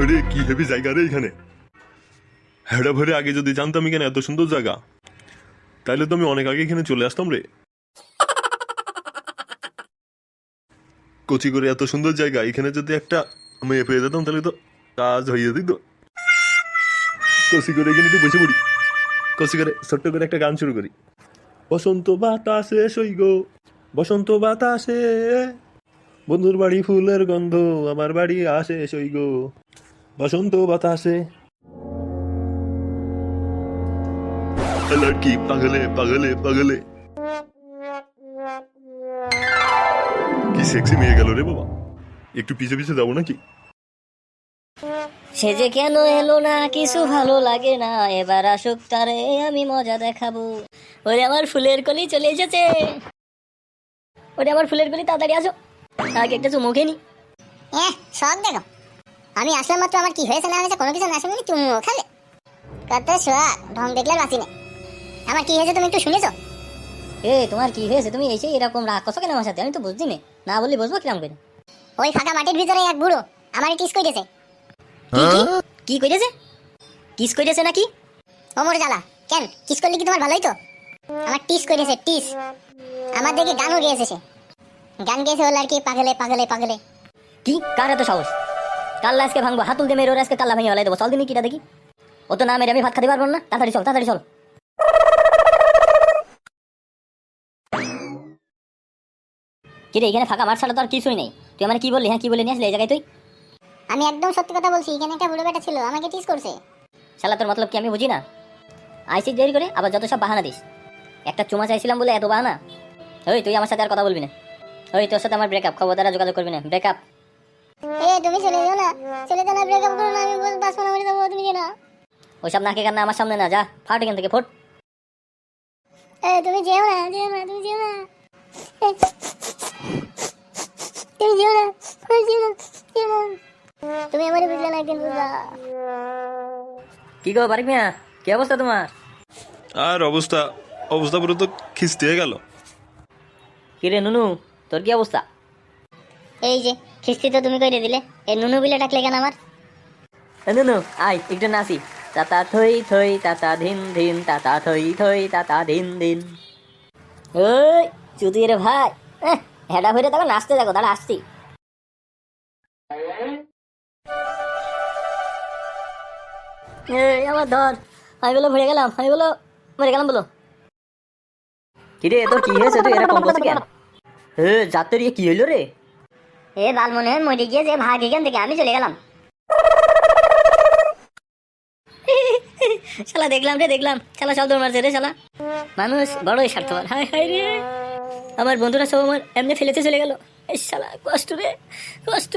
আরে, কি হেভি জায়গা রে এখানে। হেডা ভরে আগে যদি জানতাম এখানে এত সুন্দর জায়গা, তাইলে তো আমি অনেক আগে এখানে চলে আসতাম রে। কচি করে এত সুন্দর জায়গা, এখানে যদি একটা মেয়ে পেয়ে যেতাম, তাহলে তো কাজ হয়ে যেত কচি করে এখানে একটু বসে পড়ি। কচি করে ছোট্ট করে একটা গান শুরু করি। বসন্ত বাতাসে সইগ বসন্ত বাতাসে। বন্ধুর বাড়ি ফুলের গন্ধ, আমার বাড়ি আসে সইগ বসন্ত বাতাসে। লড়কি পাগলে পাগলে পাগলে কি সেক্সি মেয়ে গেল রে বাবা। একটু পিছে পিছে যাব নাকি? সে যে কেন এলো না কিছু ভালো লাগে না। এবার আসুক তারে আমি মজা দেখাবো। ওরে আমার ফুলের কলি চলে এসেছে। ওরে আমার ফুলের কলি তাড়াতাড়ি আসো। আগে একটা চুমু খেয়ে নি। হ্যাঁ শখ দেখো। আমি আসলাম মাত্র আমার কি হয়েছে না হয়েছে কোনো কিছু না শুনে তুমি খালে। কত শখ ঢং দেখলে বাঁচি না আমার কি হয়েছে তুমি একটু শুনেছো? এ তোমার কি হয়েছে? তুমি এসে এরকম রাগ করছ কেন আমার সাথে? আমি তো বুঝছি না। না বললে বুঝব কিরম করে? ওই ফাঁকা মাটির ভিতরে এক বুড়ো আমার কিস করেছে কি কি? কি কইতেছে? কিস কইতেছে নাকি? ওমর জ্বালা কেন? কিস করলে কি তোমার ভালোই তো? আমার টিস করেছে টিস। আমার দেখে গানও গেয়েছে সে। গান গেয়েছে ওর আর কি পাগলে পাগলে পাগলে। কি? কার এত সাহস? কাল্লা আজকে ভাঙবো হাতুল দিয়ে মেরে আজকে কাল্লা ভেঙে হলাই দেবো। চল দিনই কিটা দেখি। ও তো না মেরে আমি ভাত খেতে পারব না। তাড়াতাড়ি চল তাড়াতাড়ি চল। কিরে এখানে ফাঁকা মাঠ ছাড়া তো আর কিছুই নেই। তুই আমার কি বললি? হ্যাঁ কি বলে নিয়ে আসলে এই জায়গায় তুই? আমি একদম সত্যি কথা বলছি এখানে একটা বুড়ো বেটা ছিল আমাকে টিস করছে। শালা তোর মতলব কি আমি বুঝি না? আইসিস দেরি করে আবার যত সব বাহানা দিস। একটা চুমা চাইছিলাম বলে এত বাহানা। ওই তুই আমার সাথে আর কথা বলবি না। ওই তোর সাথে আমার ব্রেকআপ খবর দ্বারা যোগাযোগ করবি না। ব্রেকআপ এ তুমি চলে যাও না। চলে যাও না ব্রেকআপ করো না আমি বাস মনে করে দেবো তুমি যেও না ওইসব নাকে কান্না আমার সামনে না যা ফাট এখান থেকে ফোট। এ তুমি যেও না যেও না তুমি যেও না। তুমি যেও না তুমি যেও না যেও না। তুমি আমার বুঝলে না একদিন বুঝবা। কি গো বারিক মিয়া কি অবস্থা তোমার? আর অবস্থা অবস্থা পুরো তো খিস্তে গেল। কিরে নুনু তোর কি অবস্থা? এই যে খিস্তি তো তুমি কইরে দিলে। এই নুনু বিলে ডাকলে কেন আমার? এ নুনু আয় একটু নাচি। তাতা থই থই তাতা ধিন ধিন তাতা থই থই তাতা ধিন ধিন। ওই চুদি রে ভাই। হেডা হইরে তখন নাচতে দেখো দাঁড়া আসছি। এই আমার ধর আমি বলো ভরে গেলাম আমি বলো মরে গেলাম বলো। কিরে তোর কি হয়েছে? তুই এরকম করছিস কেন? এ যাতে রে কি হইল রে? এ বাল মনে হয় মরে গিয়ে যে ভাগ এখান থেকে আমি চলে গেলাম। শালা দেখলাম রে, দেখলাম। শালা সব মারছে রে, শালা। মানুষ বড়ই স্বার্থপর। হাই হাই রে। আমার বন্ধুরা সব আমার এমনি ফেলেতে চলে গেল। এই শালা, কষ্ট রে, কষ্ট।